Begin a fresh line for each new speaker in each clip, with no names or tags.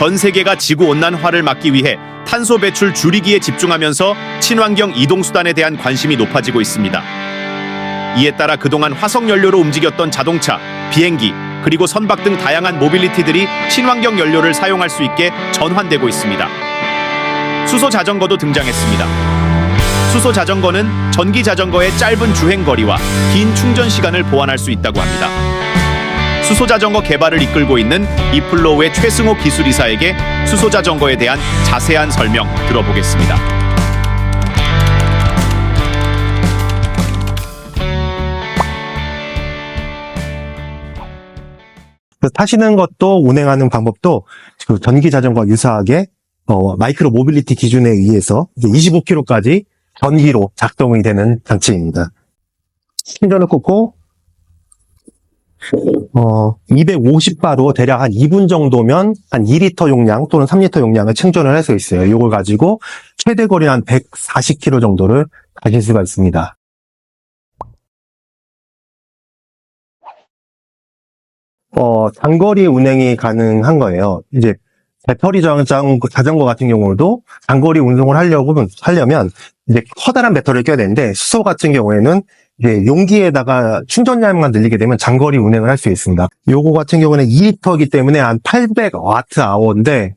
전 세계가 지구 온난화를 막기 위해 탄소 배출 줄이기에 집중하면서 친환경 이동 수단에 대한 관심이 높아지고 있습니다. 이에 따라 그동안 화석 연료로 움직였던 자동차, 비행기, 그리고 선박 등 다양한 모빌리티들이 친환경 연료를 사용할 수 있게 전환되고 있습니다. 수소 자전거도 등장했습니다. 수소 자전거는 전기 자전거의 짧은 주행 거리와 긴 충전 시간을 보완할 수 있다고 합니다. 수소 자전거 개발을 이끌고 있는 이플로우의 최승호 기술이사에게 수소 자전거에 대한 자세한 설명 들어보겠습니다.
타시는 것도 운행하는 방법도 그 전기 자전거와 유사하게 어, 마이크로 모빌리티 기준에 의해서 25km까지 전기로 작동이 되는 장치입니다. 충전을 꽂고 어, 250바로 대략 한 2분 정도면 한 2리터 용량 또는 3리터 용량을 충전을 할 수 있어요. 이걸 가지고 최대 거리 한 140km 정도를 가실 수가 있습니다. 어, 장거리 운행이 가능한 거예요. 이제 배터리 자전거, 자전거 같은 경우도 장거리 운송을 하려고 하려면 이제 커다란 배터리를 껴야 되는데 수소 같은 경우에는 이제 용기에다가 충전량만 늘리게 되면 장거리 운행을 할 수 있습니다. 요거 같은 경우는 2리터이기 때문에 한 800와트 아워인데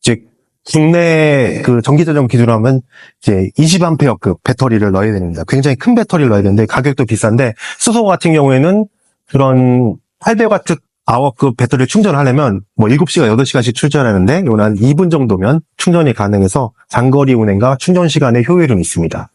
이제 국내 그 전기 자전거 기준으로 하면 이제 20암페어급 배터리를 넣어야 됩니다. 굉장히 큰 배터리를 넣어야 되는데 가격도 비싼데 수소 같은 경우에는 그런 800와트 아워급 배터리를 충전하려면 뭐 7시간, 8시간씩 충전하는데 요는 한 2분 정도면 충전이 가능해서 장거리 운행과 충전 시간의 효율은 있습니다.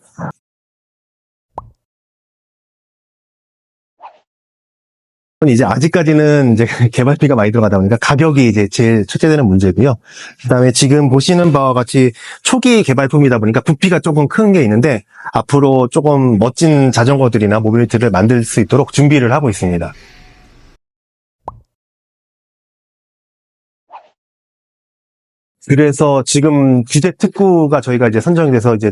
이제 아직까지는 이제 개발비가 많이 들어가다 보니까 가격이 이제 제일 첫째되는 문제고요. 그다음에 지금 보시는 바와 같이 초기 개발품이다 보니까 부피가 조금 큰 게 있는데 앞으로 조금 멋진 자전거들이나 모빌리티를 만들 수 있도록 준비를 하고 있습니다. 그래서 지금 규제 특구가 저희가 이제 선정이 돼서 이제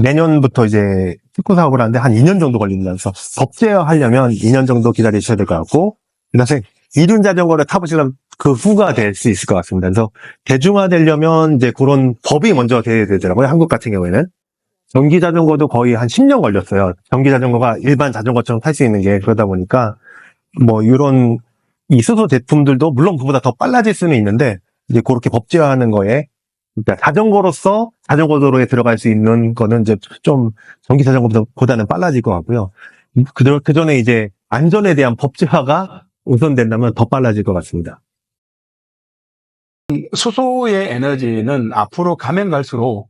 내년부터 이제 특구 사업을 하는데 한 2년 정도 걸린다면서 법제화하려면 2년 정도 기다리셔야 될 것 같고 그다음에 이륜 자전거를 타보시려면 그 후가 될 수 있을 것 같습니다. 그래서 대중화되려면 이제 그런 법이 먼저 돼야 되더라고요. 한국 같은 경우에는 전기 자전거도 거의 한 10년 걸렸어요. 전기 자전거가 일반 자전거처럼 탈 수 있는 게 그러다 보니까 뭐 이런 이 수소 제품들도 물론 그보다 더 빨라질 수는 있는데 이제 그렇게 법제화하는 거에 그러니까 자전거로서 자전거 도로에 들어갈 수 있는 거는 이제 좀 전기 자전거보다는 빨라질 것 같고요. 그, 그 전에 이제 안전에 대한 법제화가 우선된다면 더 빨라질 것 같습니다.
수소의 에너지는 앞으로 가면 갈수록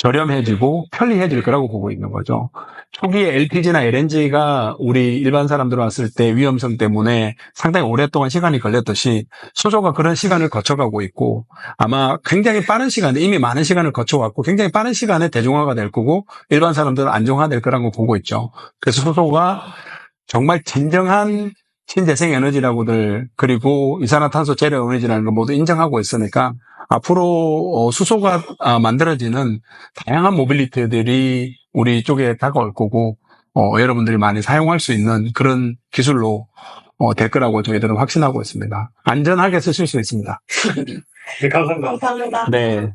저렴해지고 편리해질 거라고 보고 있는 거죠. 초기에 LPG나 LNG가 우리 일반 사람들 왔을 때 위험성 때문에 상당히 오랫동안 시간이 걸렸듯이 수소가 그런 시간을 거쳐가고 있고 아마 굉장히 빠른 시간에 이미 많은 시간을 거쳐왔고 굉장히 빠른 시간에 대중화가 될 거고 일반 사람들은 안정화될 거라고 보고 있죠. 그래서 수소가 정말 진정한 신재생 에너지라고들 그리고 이산화탄소 제로 에너지라는 걸 모두 인정하고 있으니까 앞으로 어, 수소가 아, 만들어지는 다양한 모빌리티들이 우리 쪽에 다가올 거고 어, 여러분들이 많이 사용할 수 있는 그런 기술로 어, 될 거라고 저희들은 확신하고 있습니다. 안전하게 쓰실 수 있습니다.
감사합니다.
네.